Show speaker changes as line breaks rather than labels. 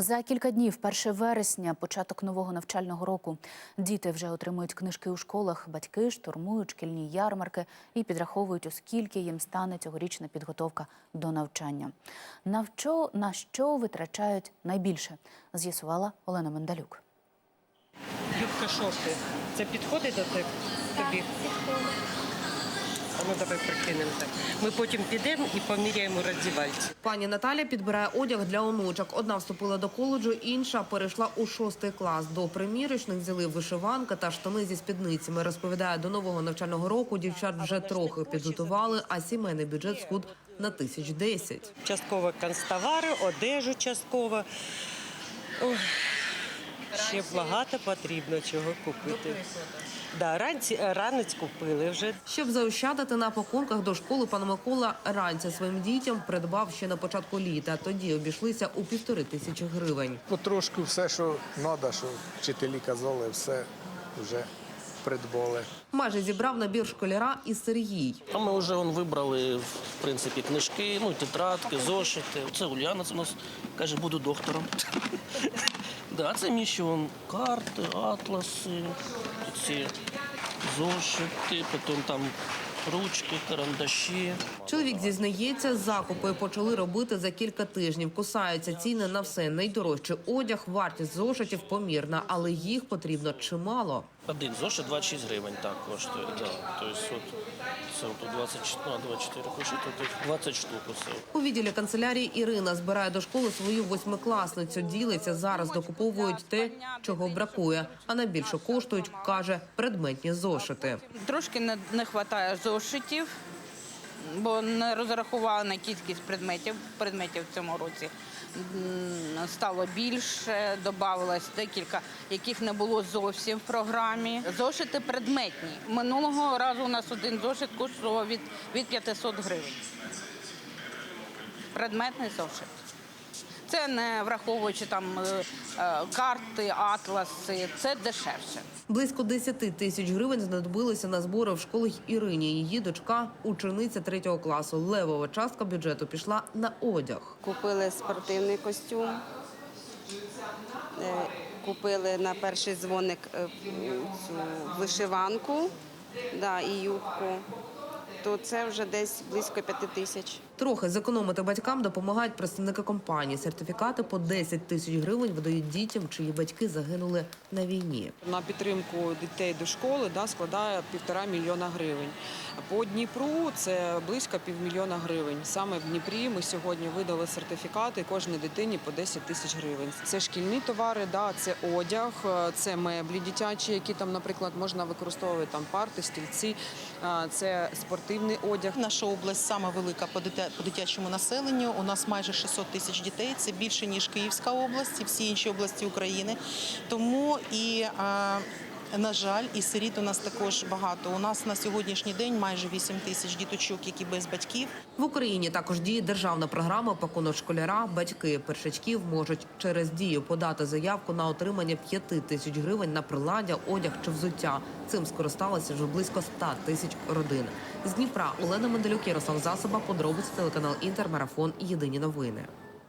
За кілька днів, 1 вересня, початок нового навчального року. Діти вже отримують книжки у школах, батьки штурмують шкільні ярмарки і підраховують, у скільки їм стане цьогорічна підготовка до навчання. На що, на що витрачають найбільше, з'ясувала Олена Мендалюк.
Юбка шорти. Це підходить до тебе? тобі? А ну давай прикинемо так. Ми потім підемо і поміряємо роздівальці.
Пані Наталя підбирає одяг для онучок. Одна вступила до коледжу, інша перейшла у шостий клас. До примірочних взяли вишиванка та штани зі спідницями. Розповідає, до нового навчального року дівчат вже трохи підготували, а сімейний бюджет схуд на тисяч десять.
Частково канцтовари, одежу частково. Ой, ще багато потрібно чого купити. Да, ранці, ранець купили вже.
Щоб заощадити на пакунках до школи, пан Микола ранця своїм дітям придбав ще на початку літа. Тоді обійшлися у півтори тисячі гривень.
Потрошку все, що треба, що вчителі казали, все вже придбали.
Майже зібрав набір школяра і Сергій.
А ми вже он, вибрали в принципі книжки, ну, тетрадки, зошити. Це Уляна у нас каже, буду доктором. да, це мій ще вон, карти, атласи, ці зошити, потім там ручки, карандаші.
Чоловік зізнається, закупи почали робити за кілька тижнів. Кусаються ціни на все. Найдорожчий одяг, вартість зошитів помірна, але їх потрібно чимало.
Один зошит 26 гривень так коштує. Да. Тобто от, це от 24, ну, 24 кошити, тут 20 штук усе.
У відділі канцелярії Ірина збирає до школи свою восьмикласницю. Ділиться зараз докуповують те, чого бракує. А найбільше коштують, каже, предметні зошити.
Трошки не, не вистачає зошитів, бо не розрахували на кількість предметів, предметів в цьому році. Стало більше, додавалось декілька, яких не було зовсім в програмі. Зошити предметні. Минулого разу у нас один зошит коштував від, від 500 гривень. Предметний зошит. Це не враховуючи там е, е, карти, атласи, це дешевше.
Близько 10 тисяч гривень знадобилося на збори в школах Ірині. Її дочка учениця третього класу. Левова частка бюджету пішла на одяг.
Купили спортивний костюм, е, купили на перший дзвоник цю вишиванку да, і юбку. То це вже десь близько п'яти тисяч.
Трохи зекономити батькам допомагають представники компанії. Сертифікати по 10 тисяч гривень видають дітям, чиї батьки загинули на війні.
на підтримку дітей до школи да, складає півтора мільйона гривень. По Дніпру це близько півмільйона гривень. Саме в Дніпрі ми сьогодні видали сертифікати кожній дитині по 10 тисяч гривень. Це шкільні товари, да, це одяг, е, це меблі дитячі, які там, наприклад, можна використовувати там парти, стільці, е, це спортивний одяг.
Наша область сама велика по дитя- по дитячому населенню. У нас майже 600 тисяч дітей. Це більше ніж Київська область і всі інші області України. Тому і на жаль, і сиріт у нас також багато. У нас на сьогоднішній день майже 8 тисяч діточок, які без батьків.
В Україні також діє державна програма «Пакунок школяра». Батьки першачків можуть через дію подати заявку на отримання 5 тисяч гривень на приладдя, одяг чи взуття. Цим скористалися вже близько 100 тисяч родин. З Дніпра Олена Менделюк, Ярослав Засоба, подробиці телеканал Інтер, Марафон. Єдині новини.